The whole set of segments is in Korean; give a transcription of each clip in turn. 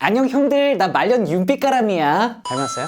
안녕 형들. 나 말년 윤빛가람이야. 닮았어요?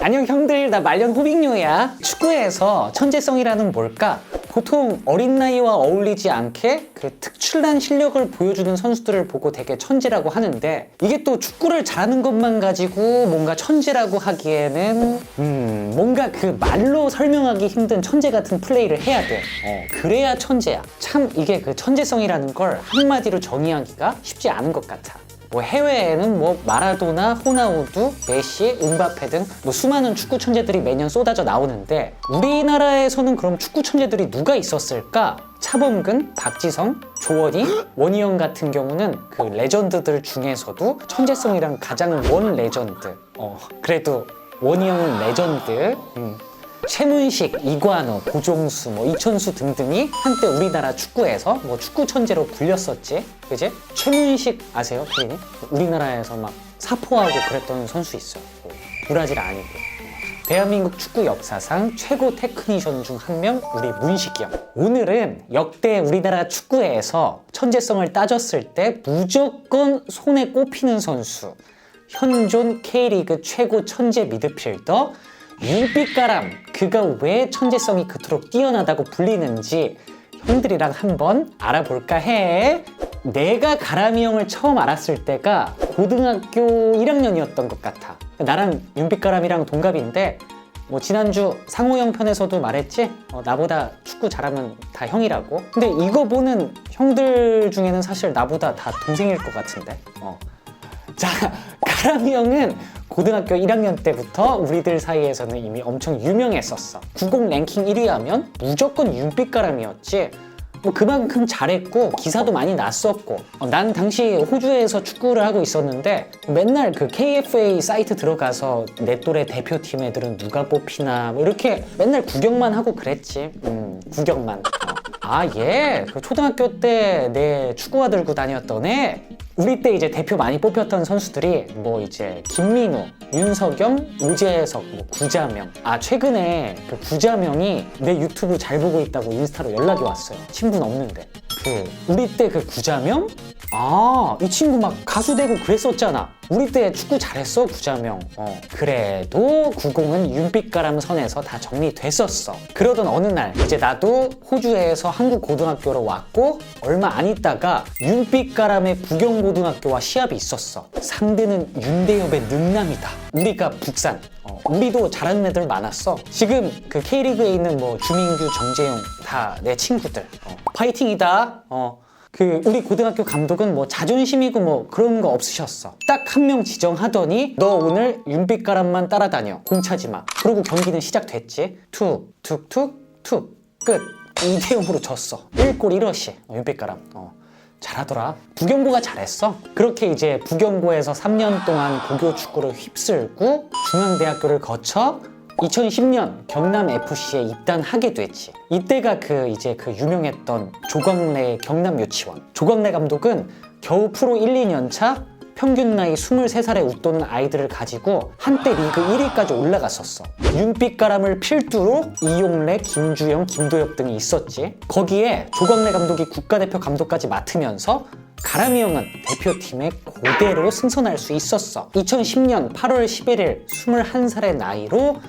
안녕 형들. 나 말년 호빙요야. 축구에서 천재성이라는 뭘까? 보통 어린 나이와 어울리지 않게 그 특출난 실력을 보여주는 선수들을 보고 되게 천재라고 하는데 이게 또 축구를 잘하는 것만 가지고 뭔가 천재라고 하기에는 음 뭔가 그 말로 설명하기 힘든 천재 같은 플레이를 해야 돼. 어, 그래야 천재야. 참 이게 그 천재성이라는 걸 한마디로 정의하기가 쉽지 않은 것 같아 뭐 해외에는 뭐 마라도나 호나우두, 메시, 은바페 등 뭐 수많은 축구 천재들이 매년 쏟아져 나오는데 우리나라에서는 그럼 축구 천재들이 누가 있었을까? 차범근, 박지성, 조원희, 원희영 같은 경우는 그 레전드들 중에서도 천재성이랑 가장 원 레전드. 어 그래도 원희영은 레전드. 음. 최문식, 이관호, 고종수, 뭐 이천수 등등이 한때 우리나라 축구에서 뭐 축구 천재로 불렸었지, 그지? 최문식 아세요, 피디님? 우리나라에서 막 사포하고 그랬던 선수 있어요. 뭐 브라질 아니고. 대한민국 축구 역사상 최고 테크니션 중 한 명 우리 문식이 형. 오늘은 역대 우리나라 축구에서 천재성을 따졌을 때 무조건 손에 꼽히는 선수. 현존 K리그 최고 천재 미드필더 윤빛가람 그가 왜 천재성이 그토록 뛰어나다고 불리는지 형들이랑 한번 알아볼까 해. 내가 가람이 형을 처음 알았을 때가 고등학교 1학년이었던 것 같아. 나랑 윤빛가람이랑 동갑인데 뭐 지난주 상호 형 편에서도 말했지 어, 나보다 축구 잘하면 다 형이라고 근데 이거 보는 형들 중에는 사실 나보다 다 동생일 것 같은데 어. 자, 가람이 형은 고등학교 1학년 때부터 우리들 사이에서는 이미 엄청 유명했었어. 90 랭킹 1위 하면 무조건 윤빛 가람이었지. 뭐 그만큼 잘했고 기사도 많이 났었고 어, 난 당시 호주에서 축구를 하고 있었는데 맨날 그 KFA 사이트 들어가서 내 또래 대표팀 애들은 누가 뽑히나 뭐 이렇게 맨날 구경만 하고 그랬지 음 구경만 아 예 그 초등학교 때 내 축구화 들고 다녔던 애 우리 때 이제 대표 많이 뽑혔던 선수들이 뭐 이제 김민우, 윤석영, 오재석, 뭐 구자명. 아 최근에 그 구자명이 내 유튜브 잘 보고 있다고 인스타로 연락이 왔어요. 친분 없는데. 그 우리 때 그 구자명? 아, 이 친구 막 가수 되고 그랬었잖아. 우리 때 축구 잘했어, 구자명. 어. 그래도 90은 윤빛가람 선에서 다 정리됐었어. 그러던 어느 날, 이제 나도 호주에서 한국 고등학교로 왔고, 얼마 안 있다가 윤빛가람의 부경고등학교와 시합이 있었어. 상대는 윤대엽의 능남이다. 우리가 북산. 어, 우리도 잘하는 애들 많았어. 지금 그 K리그에 있는 뭐 주민규, 정재용 다 내 친구들. 어, 파이팅이다. 어. 그 우리 고등학교 감독은 뭐 자존심이고 뭐 그런 거 없으셨어. 딱 한 명 지정하더니 너 오늘 윤빛가람만 따라다녀. 공 차지 마. 그리고 경기는 시작됐지. 툭, 툭, 툭, 툭. 끝. 2대 0으로 졌어. 1골 1어시. 어, 윤빛가람. 어. 잘하더라. 부경고가 잘했어. 그렇게 이제 부경고에서 3년 동안 고교 축구를 휩쓸고 중앙대학교를 거쳐 2010년 경남 FC에 입단하게 됐지. 이때가 그 이제 그 유명했던 조광래 경남 유치원. 조광래 감독은 겨우 프로 1, 2년 차 평균 나이 23살에 웃도는 아이들을 가지고 한때 리그 1위까지 올라갔었어. 윤빛가람을 필두로 이용래, 김주영, 김도엽 등이 있었지. 거기에 조광래 감독이 국가대표 감독까지 맡으면서 가람이 형은 대표팀에 그대로 승선할 수 있었어. 2010년 8월 11일 21살의 나이로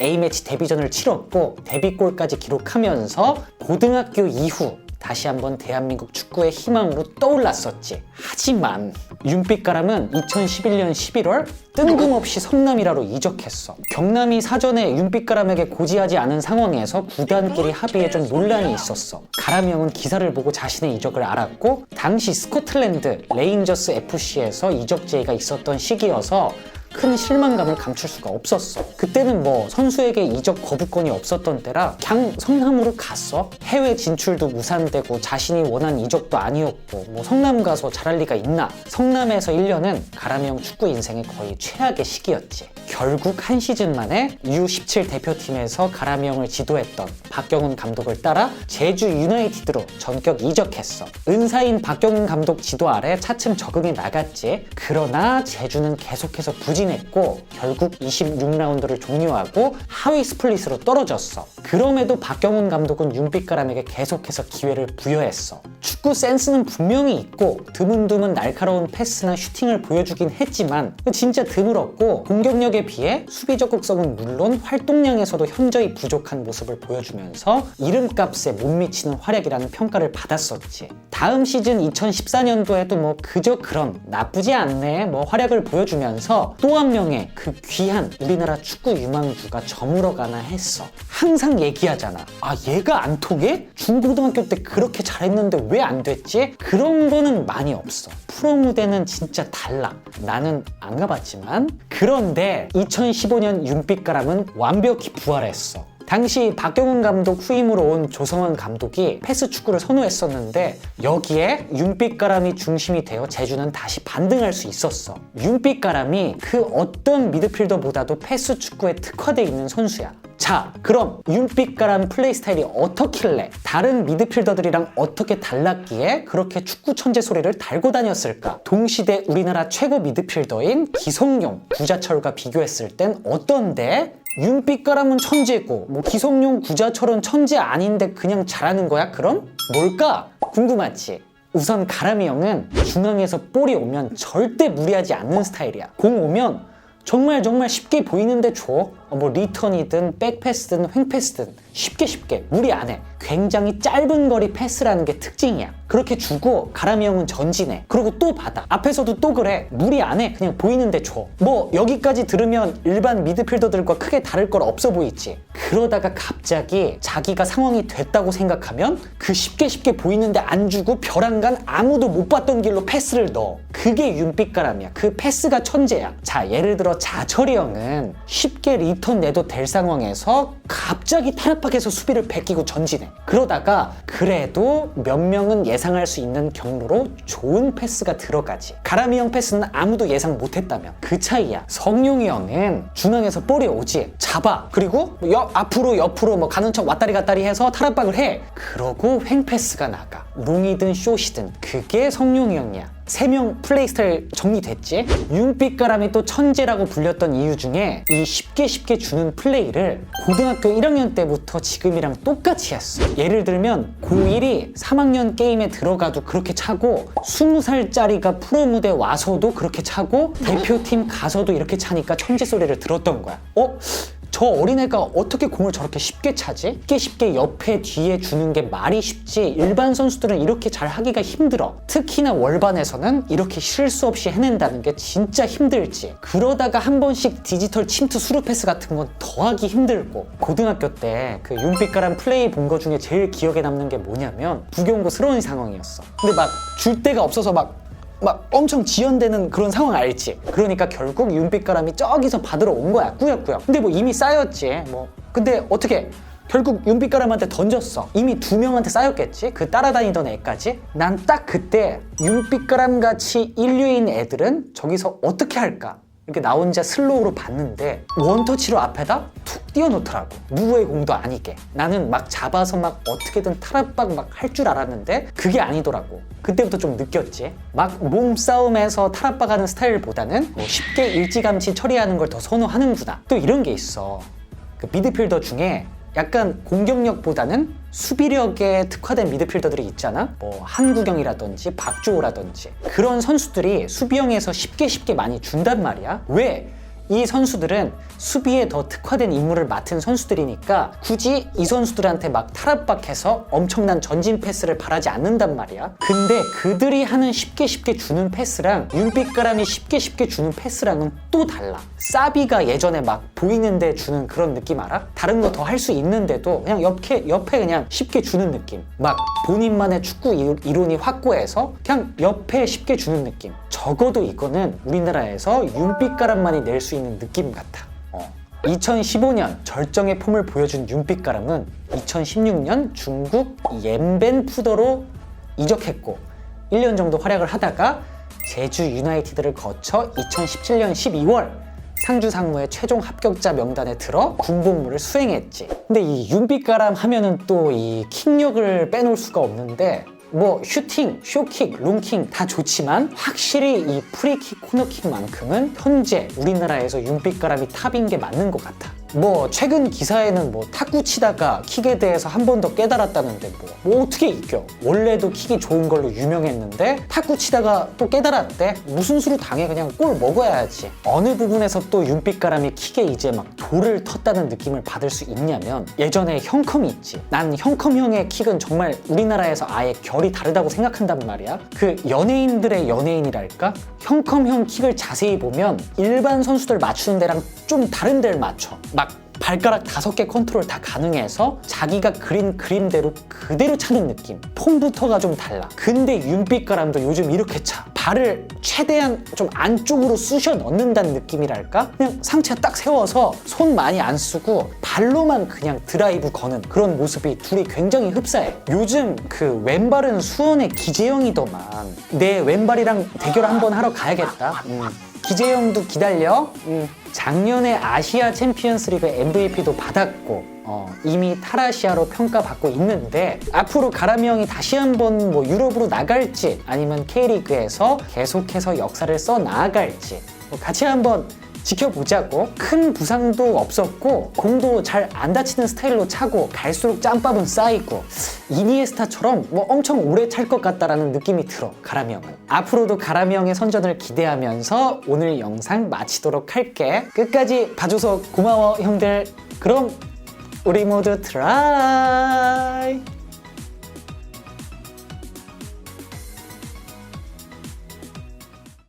A매치 데뷔전을 치렀고 데뷔골까지 기록하면서 고등학교 이후 다시 한번 대한민국 축구의 희망으로 떠올랐었지. 하지만 윤빛가람은 2011년 11월 뜬금없이 성남이라로 이적했어. 경남이 사전에 윤빛가람에게 고지하지 않은 상황에서 구단끼리 합의에 좀 논란이 있었어. 가람이 형은 기사를 보고 자신의 이적을 알았고 당시 스코틀랜드 레인저스 FC에서 이적 제의가 있었던 시기여서 큰 실망감을 감출 수가 없었어. 그때는 뭐 선수에게 이적 거부권이 없었던 때라 그냥 성남으로 갔어. 해외 진출도 무산되고 자신이 원한 이적도 아니었고 뭐 성남 가서 잘할 리가 있나. 성남에서 1년은 가람이 형 축구 인생의 거의 최악의 시기였지. 결국 한 시즌 만에 U17 대표팀에서 가람이 형을 지도했던 박경훈 감독을 따라 제주 유나이티드로 전격 이적했어. 은사인 박경훈 감독 지도 아래 차츰 적응해 나갔지. 그러나 제주는 계속해서 부진 했고 결국 26라운드를 종료하고 하위 스플릿으로 떨어졌어. 그럼에도 박경훈 감독은 윤빛가람에게 계속해서 기회를 부여했어. 축구 센스는 분명히 있고 드문드문 날카로운 패스나 슈팅을 보여주긴 했지만 진짜 드물었고 공격력에 비해 수비 적극성은 물론 활동량에서도 현저히 부족한 모습을 보여주면서 이름값에 못 미치는 활약이라는 평가를 받았었지. 다음 시즌 2014년도에도 뭐 그저 그런 나쁘지 않네 뭐 활약을 보여주면서 또한 명의 그 귀한 우리나라 축구 유망주가 저물어가나 했어. 항상 얘기하잖아. 아 얘가 안 통해? 중고등학교 때 그렇게 잘했는데 왜 안 됐지? 그런 거는 많이 없어. 프로 무대는 진짜 달라. 나는 안 가봤지만 그런데 2015년 윤빛가람은 완벽히 부활했어. 당시 박경훈 감독 후임으로 온 조성환 감독이 패스 축구를 선호했었는데 여기에 윤빛가람이 중심이 되어 제주는 다시 반등할 수 있었어. 윤빛가람이 그 어떤 미드필더보다도 패스 축구에 특화되어 있는 선수야. 자, 그럼 윤빛가람 플레이 스타일이 어떻길래 다른 미드필더들이랑 어떻게 달랐기에 그렇게 축구 천재 소리를 달고 다녔을까? 동시대 우리나라 최고 미드필더인 기성용, 구자철과 비교했을 땐 어떤데? 윤빛가람은 천재고 뭐 기성용 구자철은 천재 아닌데 그냥 잘하는 거야 그럼? 뭘까? 궁금하지? 우선 가람이 형은 중앙에서 볼이 오면 절대 무리하지 않는 스타일이야 공 오면 정말 정말 쉽게 보이는데 줘. 어, 뭐 리턴이든 백패스든 횡패스든 쉽게 쉽게 무리 안 해. 굉장히 짧은 거리 패스라는 게 특징이야. 그렇게 주고 가람이 형은 전진해. 그리고 또 받아. 앞에서도 또 그래. 무리 안 해. 그냥 보이는데 줘. 뭐 여기까지 들으면 일반 미드필더들과 크게 다를 걸 없어 보이지. 그러다가 갑자기 자기가 상황이 됐다고 생각하면 그 쉽게 쉽게 보이는데 안 주고 벼랑간 아무도 못 봤던 길로 패스를 넣어. 그게 윤빛가람이야. 그 패스가 천재야. 자, 예를 들어 자철이 형은 쉽게 리턴 내도 될 상황에서 갑자기 탈압박해서 수비를 베끼고 전진해. 그러다가 그래도 몇 명은 예상할 수 있는 경로로 좋은 패스가 들어가지. 가람이 형 패스는 아무도 예상 못했다면 그 차이야. 성용이 형은 중앙에서 볼이 오지. 잡아. 그리고 옆, 앞으로 옆으로 뭐 가는 척 왔다리 갔다리 해서 탈압박을 해. 그러고 횡패스가 나가. 롱이든 숏이든 그게 성용이 형이야. 세 명 플레이 스타일 정리됐지? 윤빛가람이 또 천재라고 불렸던 이유 중에 이 쉽게 쉽게 주는 플레이를 고등학교 1학년 때부터 지금이랑 똑같이 했어. 예를 들면 고1이 3학년 게임에 들어가도 그렇게 차고 20살짜리가 프로 무대 와서도 그렇게 차고 대표팀 가서도 이렇게 차니까 천재 소리를 들었던 거야. 어? 저 어린애가 어떻게 공을 저렇게 쉽게 차지? 쉽게 쉽게 옆에 뒤에 주는 게 말이 쉽지? 일반 선수들은 이렇게 잘 하기가 힘들어. 특히나 월반에서는 이렇게 실수 없이 해낸다는 게 진짜 힘들지. 그러다가 한 번씩 디지털 침투 수루 패스 같은 건 더하기 힘들고. 고등학교 때 그 윤빛가람 플레이 본 거 중에 제일 기억에 남는 게 뭐냐면 부경고스러운 상황이었어. 근데 막 줄 데가 없어서 막 막 엄청 지연되는 그런 상황 알지? 그러니까 결국 윤빛가람이 저기서 받으러 온 거야. 꾸역꾸역. 근데 뭐 이미 쌓였지 뭐. 근데 어떻게? 결국 윤빛가람한테 던졌어. 이미 두 명한테 쌓였겠지? 그 따라다니던 애까지? 난 딱 그때 윤빛가람 같이 인류인 애들은 저기서 어떻게 할까 이렇게 나 혼자 슬로우로 봤는데 원터치로 앞에다 툭 띄워놓더라고. 누구의 공도 아니게. 나는 막 잡아서 막 어떻게든 탈압박 막 할 줄 알았는데 그게 아니더라고. 그때부터 좀 느꼈지. 막 몸싸움에서 탈압박하는 스타일보다는 뭐 쉽게 일찌감치 처리하는 걸 더 선호하는구나. 또 이런 게 있어. 그 미드필더 중에 약간 공격력보다는 수비력에 특화된 미드필더들이 있잖아. 뭐 한구경이라든지 박주호라든지 그런 선수들이 수비형에서 쉽게 쉽게 많이 준단 말이야. 왜? 이 선수들은 수비에 더 특화된 임무를 맡은 선수들이니까 굳이 이 선수들한테 막 탈압박해서 엄청난 전진 패스를 바라지 않는단 말이야. 근데 그들이 하는 쉽게 쉽게 주는 패스랑 윤빛가람이 쉽게 쉽게 주는 패스랑은 또 달라. 사비가 예전에 막 보이는데 주는 그런 느낌 알아? 다른 거 더 할 수 있는데도 그냥 옆에 옆에 그냥 쉽게 주는 느낌. 막 본인만의 축구 이- 이론이 확고해서 그냥 옆에 쉽게 주는 느낌. 적어도 이거는 우리나라에서 윤빛가람만이 낼 수 있는 느낌 같아. 어. 2015년 절정의 폼을 보여준 윤빛가람은 2016년 중국 옌벤 푸더로 이적했고 1년 정도 활약을 하다가 제주 유나이티드를 거쳐 2017년 12월 상주 상무의 최종 합격자 명단에 들어 군복무를 수행했지. 근데 이 윤빛가람 하면은 또이 킥력을 빼놓을 수가 없는데 뭐 슈팅, 쇼킥, 롱킥 다 좋지만 확실히 이 프리킥, 코너킥만큼은 현재 우리나라에서 윤빛가람이 탑인 게 맞는 것 같아. 뭐 최근 기사에는 뭐 탁구 치다가 킥에 대해서 한 번 더 깨달았다는데 뭐, 뭐 어떻게 이겨? 원래도 킥이 좋은 걸로 유명했는데 탁구 치다가 또 깨달았대? 무슨 수로 당해 그냥 골 먹어야지. 어느 부분에서 또 윤빛가람이 킥에 이제 막 돌을 텄다는 느낌을 받을 수 있냐면 예전에 형컴이 있지. 난 형컴 형의 킥은 정말 우리나라에서 아예 결이 다르다고 생각한단 말이야. 그 연예인들의 연예인이랄까? 형컴 형 킥을 자세히 보면 일반 선수들 맞추는 데랑 좀 다른 데를 맞춰. 막 발가락 다섯 개 컨트롤 다 가능해서 자기가 그린 그림대로 그대로 차는 느낌. 폼부터가 좀 달라. 근데 윤빛가람도 요즘 이렇게 차. 발을 최대한 좀 안쪽으로 쑤셔 넣는다는 느낌이랄까? 그냥 상체 딱 세워서 손 많이 안 쓰고 발로만 그냥 드라이브 거는 그런 모습이 둘이 굉장히 흡사해. 요즘 그 왼발은 수원의 기재영이더만. 내 왼발이랑 대결 한번 하러 가야겠다. 음. 기재영도 기다려. 음. 작년에 아시아 챔피언스 리그 MVP도 받았고 어, 이미 탈아시아로 평가받고 있는데 앞으로 가람이 형이 다시 한번 뭐 유럽으로 나갈지 아니면 K리그에서 계속해서 역사를 써 나갈지 뭐 같이 한번 지켜보자고. 큰 부상도 없었고 공도 잘 안 다치는 스타일로 차고 갈수록 짬밥은 쌓이고 이니에스타처럼 뭐 엄청 오래 찰 것 같다라는 느낌이 들어 가람이 형은. 앞으로도 가람이 형의 선전을 기대하면서 오늘 영상 마치도록 할게. 끝까지 봐줘서 고마워 형들. 그럼 우리 모두 트라이